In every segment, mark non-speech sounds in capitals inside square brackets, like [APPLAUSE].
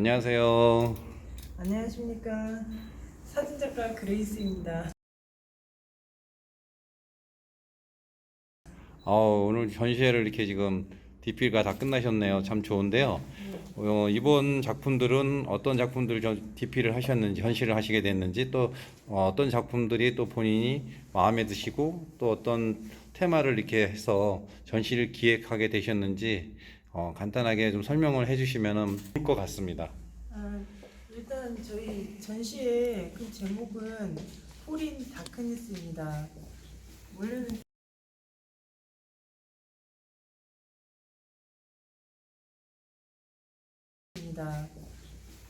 안녕하세요. 안녕하십니까 사진작가 그레이스입니다. 어, 오늘 전시회를 이렇게 지금 DP가 다 끝나셨네요. 참 좋은데요. 어, 이번 작품들은 어떤 작품들을 전 DP를 하셨는지, 현실을 하시게 됐는지, 또 어, 떤 작품들이 또 본인이 마음에 드시고, 또 어떤 테마를 이렇게 해서 전시를 기획하게 되셨는지, 어, 간단하게 좀 설명을 해주시면 좋을 것 같습니다. 아, 일단 저희 전시의 그 제목은 포린 다크니스입니다. 원래는.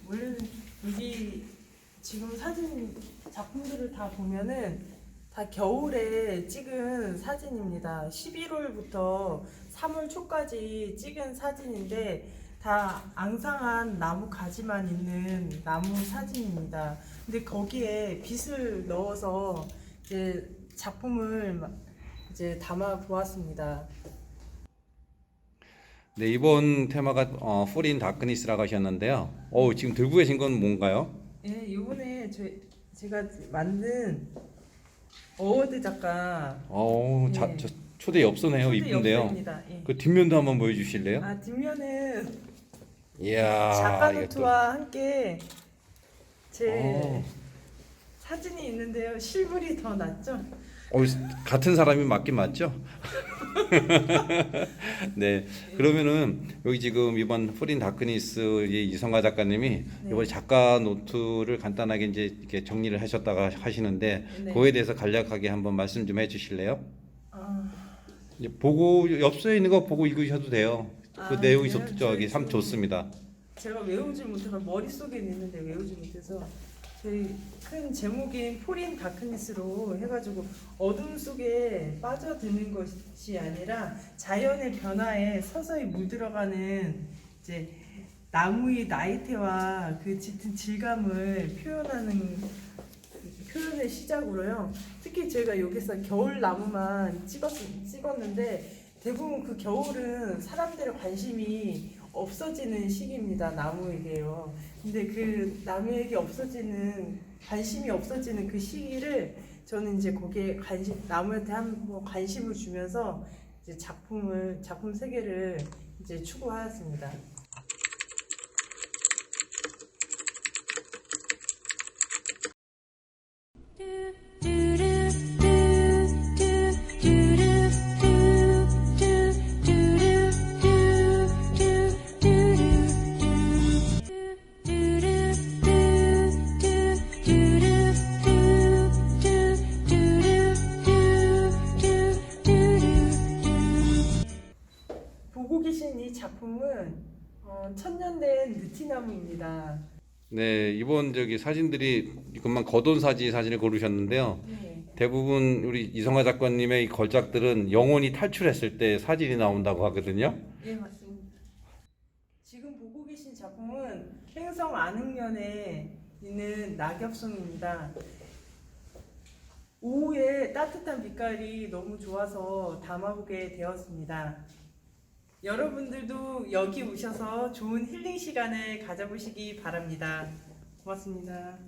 원래는 여기 지금 사진 작품들을 다 보면은 다 겨울에 찍은 사진입니다. 11월부터 3월 초까지 찍은 사진인데 다 앙상한 나무 가지만 있는 나무 사진입니다. 근데 거기에 빛을 넣어서 이제 작품을 마- 이제 담아 보았습니다. 네, 이번 테마가 어, 풀인 다크니스라고 하셨는데요. 어, 지금 들고 계신 건 뭔가요? 예, 이번에 저 제가 만든 어워드 작가 어, 자, 네. 저 초대 엽서네요. 이쁜데요. 엽서입니다. 예. 그 뒷면도 한번 보여주실래요? 아 뒷면은 이야, 작가 이게 또- 노트와 함께 제 어. 사진이 있는데요. 실물이 더 낫죠? 어, 같은 사람이 맞긴 맞죠? [LAUGHS] [LAUGHS] 네, 그러면은 여기 지금 이번 프린 다크니스 이 이성가 작가님이 네. 이번 작가 노트를 간단하게 이제 이렇게 정리를 하셨다가 하시는데 네. 그거에 대해서 간략하게 한번 말씀 좀 해주실래요? 아, 이제 보고 엽서에 있는 거 보고 읽으셔도 돼요. 그 아, 내용이 그래요? 저기 참 좋습니다. 제가 외우지 못해서 머릿속에 있는데 외우지 못해서 저희 큰 제목인 포린 다크니스로 해가지고 어둠 속에 빠져드는 것이 아니라 자연의 변화에 서서히 물들어가는 이제 나무의 나이테와 그 짙은 질감을 표현하는 표현의 시작으로요. 특히 제가 여기서 겨울 나무만 찍었, 찍었는데 대부분 그 겨울은 사람들의 관심이 없어지는 시기입니다. 나무에게요. 근데 그 나무에게 없어지는 관심이 없어지는 그 시기를 저는 이제 거기에 관심 나무한테 한번 관심을 주면서 이제 작품을 작품 세계를 이제 추구하였습니다. 보고 계신 이 작품은 어, 천년된 느티나무입니다. 네, 이번 저기 사진들이 금방 거돈 사진 사진을 고르셨는데요. 네. 대부분 우리 이성화 작가님의 이 걸작들은 영혼이 탈출했을 때 사진이 나온다고 하거든요. 예, 맞습니다. 지금 보고 계신 작품은 행성 안흥면에 있는 낙엽송입니다. 오후에 따뜻한 빛깔이 너무 좋아서 담아보게 되었습니다. 여러분들도 여기 오셔서 좋은 힐링 시간을 가져보시기 바랍니다. 고맙습니다.